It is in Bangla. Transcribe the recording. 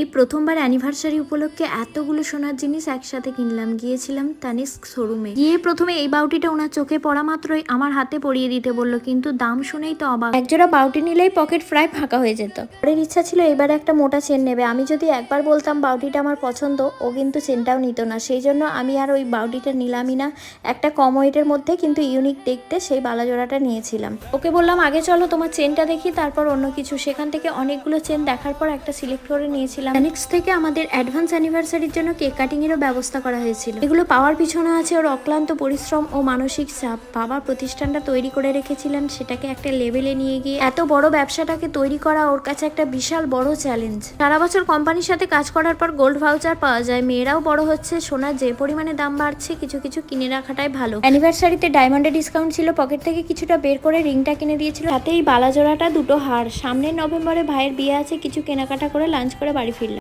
এই প্রথমবার অ্যানিভার্সারি উপলক্ষে এতগুলো সোনার জিনিস একসাথে কিনলাম গিয়েছিলাম তানিস্ক শোরুমে। গিয়ে প্রথমে এই বাউটিটা ওনার চোখে পড়া মাত্রই আমার হাতে পরিয়ে দিতে বলল কিন্তু দাম শুনেই তো অবাক। একজোড়া বাউটি নিলেই পকেট প্রায় ফাঁকা হয়ে যেত। পরের ইচ্ছা ছিল এবার একটা মোটা চেন নেবে। আমি যদি একবার বলতাম বাউটিটা আমার পছন্দ ও কিন্তু চেনটাও নিত না। সেই জন্য আমি আর ওই বাউটিটা নিলামই না। একটা কম ওয়েটের মধ্যে কিন্তু ইউনিক দেখতে সেই বালাজোড়াটা নিয়েছিলাম। ওকে বললাম আগে চলো তোমার চেনটা দেখি তারপর অন্য কিছু। সেখান থেকে অনেকগুলো চেন দেখার পর একটা সিলেক্ট করে নিয়েছিলাম। নেক্সট থেকে আমাদের অ্যাডভান্স অ্যানিভার্সারির জন্য কেক কাটিং এরও ব্যবস্থা করা হয়েছিল। এগুলো পাওয়ার পিছনে আছে ওর অক্লান্ত পরিশ্রম ও মানসিক চাপ। বাবা প্রতিষ্ঠানটা তৈরি করে রেখেছিলেন, সেটাকে একটা লেভেলে নিয়ে গিয়ে এত বড় ব্যবসাটাকে তৈরি করা ওর কাছে একটা বিশাল বড় চ্যালেঞ্জ সারা বছর কোম্পানির সাথে কাজ করার পর গোল্ড ভাউচার পাওয়া যায়। মেয়েরাও বড় হচ্ছে সোনার যে পরিমাণে দাম বাড়ছে, কিছু কিছু কিনে রাখাটাই ভালো। অ্যানিভার্সারিতে ডায়মন্ডের ডিসকাউন্ট ছিল পকেট থেকে কিছুটা বের করে রিংটা কিনে দিয়েছিল। সাথে এই বালাজোড়াটা দুটো হার। সামনের নভেম্বরে ভাইয়ের বিয়ে আছে, কিছু কেনাকাটা করে লাঞ্চ করে বাড়ি